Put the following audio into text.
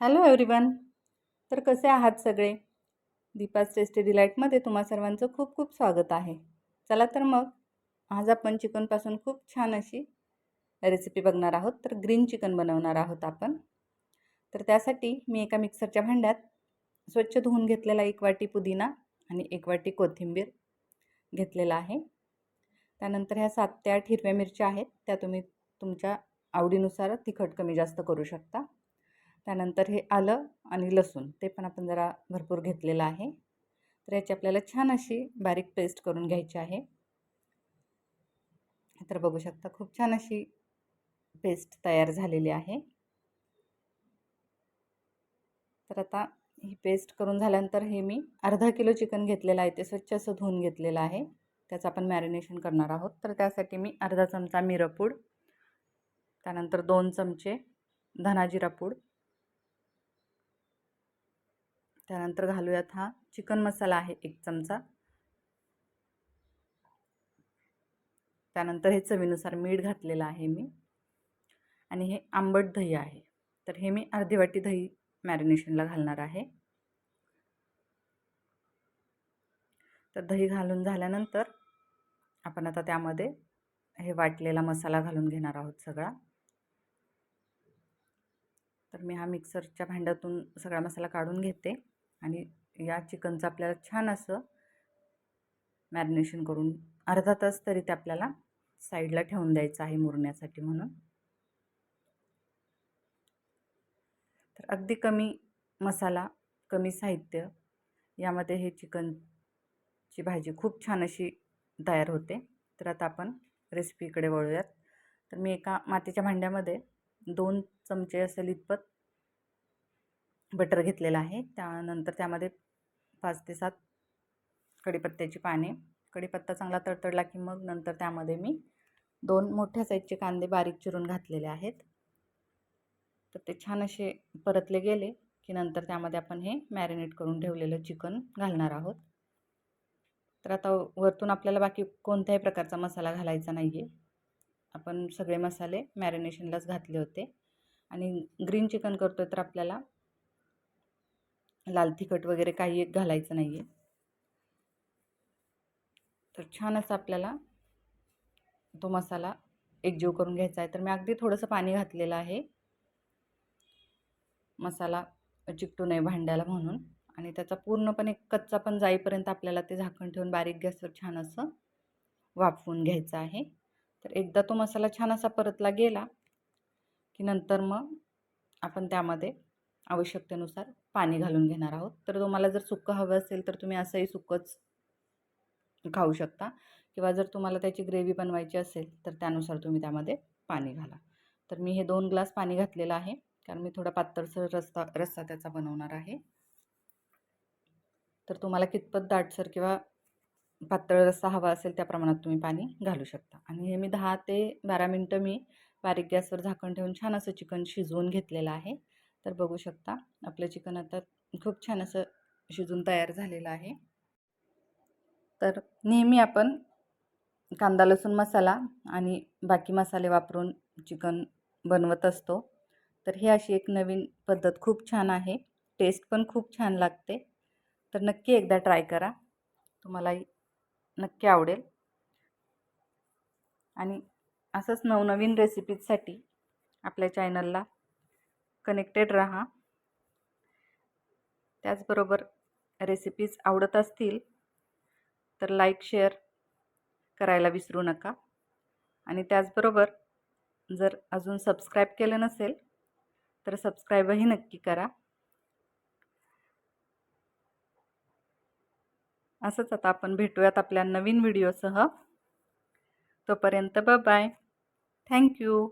Hello everyone तर कसे आहात सगळे? दीपास टेस्टी डिलाईटमध्ये तुम्हा सर्वांचं खूप खूप स्वागत आहे. चला तर मग आज आपण चिकनपासून खूप छान अशी रेसिपी बघणार आहोत. तर ग्रीन चिकन बनवणार आहोत आपण. तर त्यासाठी मी एका मिक्सरच्या भांड्यात स्वच्छ धुवून घेतलेला एक वाटी पुदिना आणि एक वाटी कोथिंबीर घेतलेला आहे. त्यानंतर ह्या सात ते आठ हिरव्या मिरच्या आहेत. त्या तुम्ही तुमच्या आवडीनुसार तिखट कमी जास्त करू शकता. त्यानंतर हे आलं आणि लसूण ते पण आपण जरा भरपूर घेतलेलं आहे. तर याची आपल्याला छान अशी बारीक पेस्ट करून घ्यायची आहे. तर बघू शकता खूप छान अशी पेस्ट तयार झालेली आहे. तर आता ही पेस्ट करून झाल्यानंतर हे मी अर्धा किलो चिकन घेतलेलं आहे ते स्वच्छ असं धुवून घेतलेलं आहे. त्याचं आपण मॅरिनेशन करणार आहोत. तर त्यासाठी मी अर्धा चमचा मिरपूड त्यानंतर दोन चमचे धनाजिरा पूड त्यानंतर घालूयात हा चिकन मसाला आहे एक चमचा. त्यानंतर हे चवीनुसार मीठ घातलेलं आहे मी. आणि हे आंबट दही आहे. तर हे मी अर्धी वाटी दही मॅरिनेशनला घालणार आहे. तर दही घालून झाल्यानंतर आपण आता त्यामध्ये हे वाटलेला मसाला घालून घेणार आहोत सगळा. तर मी हा मिक्सरच्या भांड्यातून सगळा मसाला काढून घेते. आणि या चिकनचं आपल्याला छान असं मॅरिनेशन करून अर्धा तास तरी ते आपल्याला साईडला ठेवून द्यायचं आहे मुरण्यासाठी म्हणून. तर अगदी कमी मसाला कमी साहित्य यामध्ये हे चिकनची भाजी खूप छान अशी तयार होते. तर आता आपण रेसिपीकडे वळूयात. तर मी एका मातीच्या भांड्यामध्ये दोन चमचे असेल इतपत बटर घेतलेलं आहे. त्यानंतर त्यामध्ये पाच ते सात कढीपत्त्याची पाने. कढीपत्ता चांगला तडतडला की मग नंतर त्यामध्ये मी दोन मोठ्या साईजचे कांदे बारीक चिरून घातलेले आहेत. तर ते छान असे परतले गेले की नंतर त्यामध्ये आपण हे मॅरिनेट करून ठेवलेलं चिकन घालणार आहोत. तर आता वरतून आपल्याला बाकी कोणत्याही प्रकारचा मसाला घालायचा नाही आहे आपण सगळे मसाले मॅरिनेशनलाच घातले होते. आणि ग्रीन चिकन करतो तर आपल्याला लाल तिखट वगैरे काही एक घालायचं नाही आहे तर छान असं आपल्याला तो मसाला एकजीव करून घ्यायचा आहे. तर मी अगदी थोडंसं पाणी घातलेलं आहे. मसाला चिकटू नये भांड्याला म्हणून. आणि त्याचा पूर्णपणे कच्चा पण जाईपर्यंत आपल्याला ते झाकण ठेवून बारीक गॅसवर छान असं वाफवून घ्यायचं आहे. तर एकदा तो मसाला छान असा परतला गेला की नंतर मग आपण त्यामध्ये आवश्यकतेनुसार पाणी घालून घेणार आहोत. तर तुम्हाला जर सुक्कं हवं असेल तर तुम्ही असंही सुक्कंच खाऊ शकता. किंवा जर तुम्हाला त्याची ग्रेव्ही बनवायची असेल तर त्यानुसार तुम्ही त्यामध्ये पाणी घाला. तर मी हे दोन ग्लास पाणी घातलेलं आहे. कारण मी थोडा पातळसर रस्ता रस्सा त्याचा बनवणार आहे. तर तुम्हाला कितपत दाटसर किंवा पातळ रस्सा हवा असेल त्या प्रमाणात तुम्ही पाणी घालू शकता. आणि हे मी दहा ते बारा मिनटं मी बारीक गॅसवर झाकण ठेवून छान असं चिकन शिजवून घेतलेलं आहे. तर बघू शकता. आपलं चिकन आता खूप छान असं शिजून तयार झालेलं आहे. तर नेहमी आपण कांदा लसूण मसाला आणि बाकी मसाले वापरून चिकन बनवत असतो. तर ही अशी एक नवीन पद्धत खूप छान आहे. टेस्ट पण खूप छान लागते. तर नक्की एकदा ट्राय करा. तुम्हालाही नक्की आवडेल. आणि असंच नवनवीन रेसिपीजसाठी आपल्या चॅनलला कनेक्टेड राहा. त्याचबरोबर रेसिपीज आवडत असतील तर लाईक शेअर करायला विसरू नका. आणि त्याचबरोबर जर अजून सबस्क्राईब केलं नसेल तर सबस्क्राईबही नक्की करा. असंच आता आपण भेटूयात आपल्या नवीन व्हिडिओसह तोपर्यंत बाय थँक्यू